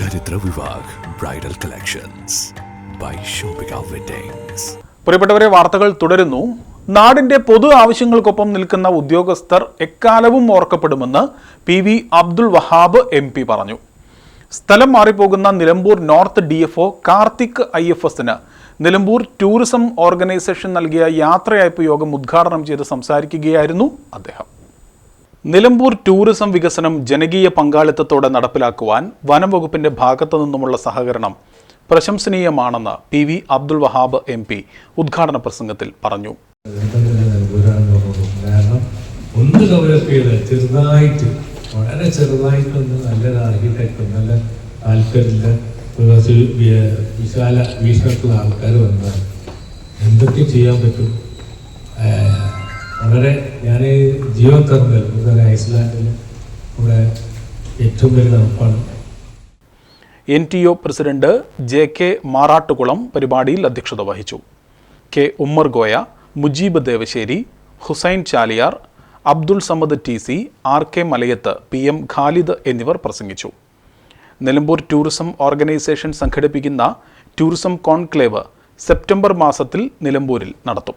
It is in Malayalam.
Charithra Vivah bridal collections by Shoppika weddings പ്രിയപ്പെട്ടവരെ വാർത്തകൾ തുടരുന്നു. നാടിന്റെ പൊതു ആവശ്യങ്ങൾക്കൊപ്പം നിൽക്കുന്ന ഉദ്യോഗസ്ഥർ എക്കാലവും ഓർക്കപ്പെടുമെന്ന് P V Abdul Wahab M P പറഞ്ഞു. സ്ഥലം മാറിപ്പോകുന്ന Nilambur north D F O Karthik I F എസിന് നിലമ്പൂർ ടൂറിസം ഓർഗനൈസേഷൻ നൽകിയ യാത്രയയപ്പ് യോഗം ഉദ്ഘാടനം ചെയ്ത് സംസാരിക്കുകയായിരുന്നു അദ്ദേഹം. നിലമ്പൂർ ടൂറിസം വികസനം ജനകീയ പങ്കാളിത്തത്തോടെ നടപ്പിലാക്കുവാൻ വനം വകുപ്പിന്റെ ഭാഗത്തു നിന്നുമുള്ള സഹകരണം പ്രശംസനീയമാണെന്ന് P V Abdul Wahab M P ഉദ്ഘാടന പ്രസംഗത്തിൽ പറഞ്ഞു. വളരെ ചെറുതായിട്ടൊന്ന് നല്ല താല്പര്യമില്ല വിശാല വീക്ഷണത്തിലുള്ള ആൾക്കാർ വന്നാൽ എന്തൊക്കെ ചെയ്യാൻ പറ്റും? വളരെ ഞാൻ ജിയോ തെർമൽ ഐസ്ലാൻഡിൽ ഇവിടെ ഏറ്റവും വലിയ തണുപ്പാണ് N T O president J K Marattukulam പരിപാടിയിൽ അധ്യക്ഷത വഹിച്ചു. K Ummer Goya Mujeeb Devassery Hussain Chaliyar Abdul Samad T C R K Malayath P M Khalid എന്നിവർ പ്രസംഗിച്ചു. നിലമ്പൂർ ടൂറിസം ഓർഗനൈസേഷൻ സംഘടിപ്പിക്കുന്ന ടൂറിസം കോൺക്ലേവ് സെപ്റ്റംബർ മാസത്തിൽ നിലമ്പൂരിൽ നടത്തും.